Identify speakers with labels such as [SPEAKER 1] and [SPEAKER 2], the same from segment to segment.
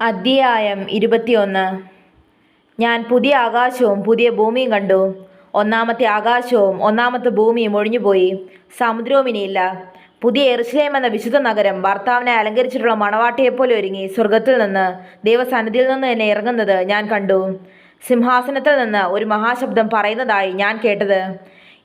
[SPEAKER 1] അദ്ധ്യായം ഇരുപത്തിയൊന്ന്. ഞാൻ പുതിയ ആകാശവും പുതിയ ഭൂമിയും കണ്ടു. ഒന്നാമത്തെ ആകാശവും ഒന്നാമത്തെ ഭൂമിയും ഒഴിഞ്ഞുപോയി. സമുദ്രവും ഇനിയില്ല. പുതിയ എറുസലേം എന്ന വിശുദ്ധ നഗരം ഭർത്താവിനെ അലങ്കരിച്ചിട്ടുള്ള മണവാട്ടിയെപ്പോലെ ഒരുങ്ങി സ്വർഗത്തിൽ നിന്ന് ദൈവസന്നിധിയിൽ നിന്ന് എന്നെ ഇറങ്ങുന്നത് ഞാൻ കണ്ടു. സിംഹാസനത്തിൽ നിന്ന് ഒരു മഹാശബ്ദം പറയുന്നതായി ഞാൻ കേട്ടത്.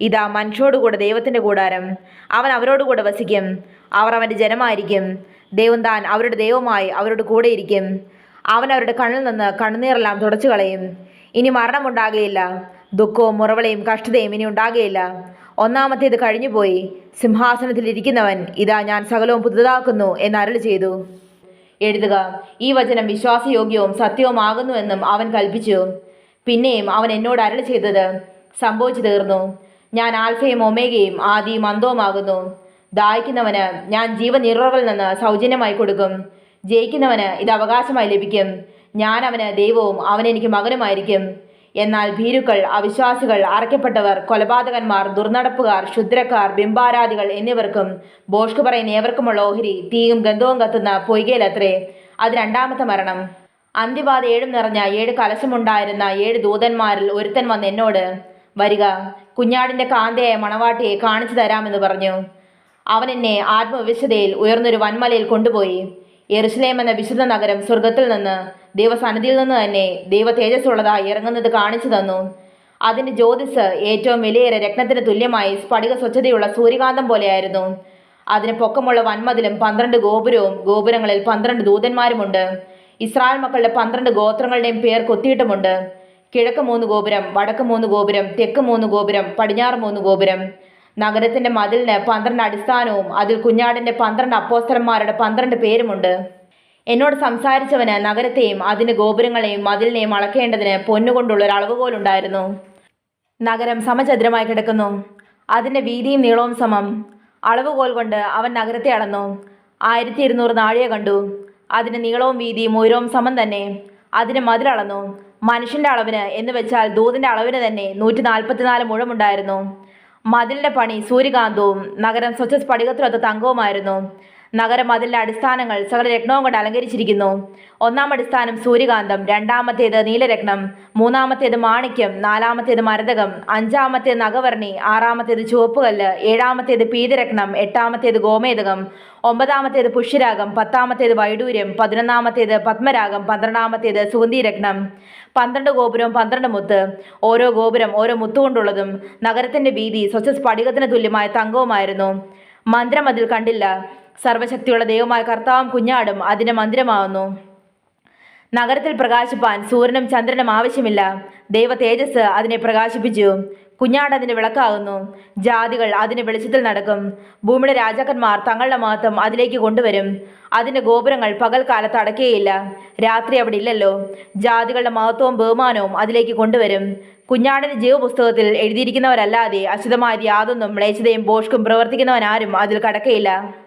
[SPEAKER 1] ഇതാ മനുഷ്യരോടുകൂടെ ദൈവത്തിന്റെ കൂടാരം. അവൻ അവരോടുകൂടെ വസിക്കും. അവർ അവന്റെ ജനമായിരിക്കും. ദൈവം താൻ അവരുടെ ദൈവമായി അവരുടെ കൂടെയിരിക്കും അവൻ അവരുടെ കണ്ണിൽ നിന്ന് കണ്ണുനീരെല്ലാം തുടച്ചു കളയും. ഇനി മരണമുണ്ടാകുകയില്ല ദുഃഖവും മുറവിളയും കഷ്ടതയും ഇനി ഉണ്ടാകുകയില്ല ഒന്നാമത്തേത് കഴിഞ്ഞുപോയി. സിംഹാസനത്തിൽ ഇരിക്കുന്നവൻ ഇതാ ഞാൻ സകലവും പുതുതാക്കുന്നു എന്ന് അരുൾ ചെയ്തു. എഴുതുക ഈ വചനം വിശ്വാസയോഗ്യവും സത്യവുമാകുന്നുവെന്നും അവൻ കൽപ്പിച്ചു. പിന്നെയും അവൻ എന്നോട് അരുൾ ചെയ്തത് സംഭവിച്ചു തീർന്നു. ഞാൻ ആൽഫയും ഒമേഗയും ആദിയും അന്തവുമാകുന്നു. ദാഹിക്കുന്നവന് ഞാൻ ജീവനിറവിൽ നിന്ന് സൗജന്യമായി കൊടുക്കും. ജയിക്കുന്നവന് ഇത് അവകാശമായി ലഭിക്കും. ഞാൻ അവന് ദൈവവും അവൻ എനിക്ക് മകനുമായിരിക്കും. എന്നാൽ ഭീരുക്കൾ അവിശ്വാസികൾ അറയ്ക്കപ്പെട്ടവർ കൊലപാതകന്മാർ ദുർനടപ്പുകാർ ക്ഷുദ്രക്കാർ ബിംബാരാധികൾ എന്നിവർക്കും ബോഷ്കു പറയുന്ന ഏവർക്കുമുള്ള ഓഹരി തീയും ഗന്ധവും കത്തുന്ന പൊയ്കയിലത്രേ. അത് രണ്ടാമത്തെ മരണം. അന്തിവാദ ഏഴും നിറഞ്ഞ ഏഴ് കലശമുണ്ടായിരുന്ന ഏഴ് ദൂതന്മാരിൽ ഒരുത്തൻ വന്ന് എന്നോട് വരിക കുഞ്ഞാടിന്റെ കാന്തയായ മണവാട്ടിയെ കാണിച്ചു തരാമെന്ന് പറഞ്ഞു. അവൻ എന്നെ ആത്മവിശുദ്ധയിൽ ഉയർന്നൊരു വൻമലയിൽ കൊണ്ടുപോയി. എറുസലേം എന്ന വിശുദ്ധ നഗരം സ്വർഗത്തിൽ നിന്ന് ദൈവസന്നിധിയിൽ നിന്ന് തന്നെ ദൈവ തേജസ്സുള്ളതായി ഇറങ്ങുന്നത് കാണിച്ചു തന്നു. അതിന്റെ ജ്യോതിസ് ഏറ്റവും വിലയേറെ രത്നത്തിന് തുല്യമായി സ്ഫടിക സ്വച്ഛതയുള്ള സൂര്യകാന്തം പോലെയായിരുന്നു. അതിന് പൊക്കമുള്ള വൻമതിലും പന്ത്രണ്ട് ഗോപുരവും ഗോപുരങ്ങളിൽ പന്ത്രണ്ട് ദൂതന്മാരുമുണ്ട്. ഇസ്രായേൽ മക്കളുടെ പന്ത്രണ്ട് ഗോത്രങ്ങളുടെയും പേർ കൊത്തിയിട്ടുമുണ്ട്. കിഴക്ക് മൂന്ന് ഗോപുരം വടക്ക് മൂന്ന് ഗോപുരം തെക്ക് മൂന്ന് ഗോപുരം പടിഞ്ഞാറ് മൂന്ന് ഗോപുരം. നഗരത്തിന്റെ മതിലിന് പന്ത്രണ്ട് അടിസ്ഥാനവും അതിൽ കുഞ്ഞാടിന്റെ പന്ത്രണ്ട് അപ്പോസ്തരന്മാരുടെ പന്ത്രണ്ട് പേരുമുണ്ട്. എന്നോട് സംസാരിച്ചവന് നഗരത്തെയും അതിന്റെ ഗോപുരങ്ങളെയും മതിലിനെയും അളക്കേണ്ടതിന് പൊന്നുകൊണ്ടുള്ള ഒരു അളവുകോലുണ്ടായിരുന്നു. നഗരം സമചതുരമായി കിടക്കുന്നു. അതിന്റെ വീതിയും നീളവും സമം. അളവുകോൽ കൊണ്ട് അവൻ നഗരത്തെ അളന്നു. ആയിരത്തി ഇരുന്നൂറ് നാഴിക കണ്ടു. അതിന്റെ നീളവും വീതിയും ഉയരവും സമം തന്നെ. അതിന് മതിലളന്നു മനുഷ്യന്റെ അളവിന് എന്ന് വെച്ചാൽ ദൂതിന്റെ അളവിന് തന്നെ നൂറ്റി നാൽപ്പത്തിനാല് മുഴമുണ്ടായിരുന്നു. മതിലിന്റെ പണി സൂര്യകാന്തവും നഗരം സ്വച്ഛ സ്ഫടികത്തിലൊത്ത തങ്കവുമായിരുന്നു. നഗരം അതിന്റെ അടിസ്ഥാനങ്ങൾ സകല രത്നവും കൊണ്ട് അലങ്കരിച്ചിരിക്കുന്നു. ഒന്നാം അടിസ്ഥാനം സൂര്യകാന്തം രണ്ടാമത്തേത് നീലരത്നം മൂന്നാമത്തേത് മാണിക്യം നാലാമത്തേത് മരതകം അഞ്ചാമത്തേത് നഗവർണി ആറാമത്തേത് ചുവപ്പുകല്ല് ഏഴാമത്തേത് പീതരത്നം എട്ടാമത്തേത് ഗോമേതകം ഒമ്പതാമത്തേത് പുഷ്യരാഗം പത്താമത്തേത് വൈഡൂര്യം പതിനൊന്നാമത്തേത് പത്മരാഗം പന്ത്രണ്ടാമത്തേത് സുഗന്ധിരത്നം. പന്ത്രണ്ട് ഗോപുരവും പന്ത്രണ്ട് മുത്ത്. ഓരോ ഗോപുരം ഓരോ മുത്തുകൊണ്ടുള്ളതും നഗരത്തിന്റെ വീതി സ്വച്ഛ സ്ഫടികത്തിന് തുല്യമായ തങ്കവുമായിരുന്നു. മന്ത്രം അതിൽ കണ്ടില്ല. സർവശക്തിയുള്ള ദൈവമായ കർത്താവും കുഞ്ഞാടും അതിന് മന്ദിരമാവുന്നു. നഗരത്തിൽ പ്രകാശിപ്പാൻ സൂര്യനും ചന്ദ്രനും ആവശ്യമില്ല. ദൈവ തേജസ് അതിനെ പ്രകാശിപ്പിച്ചു. കുഞ്ഞാട് അതിന് വിളക്കാകുന്നു ജാതികൾ അതിന് വെളിച്ചത്തിൽ നടക്കും. ഭൂമിയുടെ രാജാക്കന്മാർ തങ്ങളുടെ മഹത്വം അതിലേക്ക് കൊണ്ടുവരും. അതിന്റെ ഗോപുരങ്ങൾ പകൽക്കാലത്ത് അടക്കുകയില്ല രാത്രി അവിടെ ഇല്ലല്ലോ. ജാതികളുടെ മഹത്വവും ബഹുമാനവും അതിലേക്ക് കൊണ്ടുവരും. കുഞ്ഞാടിന്റെ ജീവപുസ്തകത്തിൽ എഴുതിയിരിക്കുന്നവരല്ലാതെ അശുദ്ധമായ യാതൊന്നും മ്ലേച്ഛതയും ബോഷ്കും പ്രവർത്തിക്കുന്നവനാരും അതിൽ കടക്കയില്ല.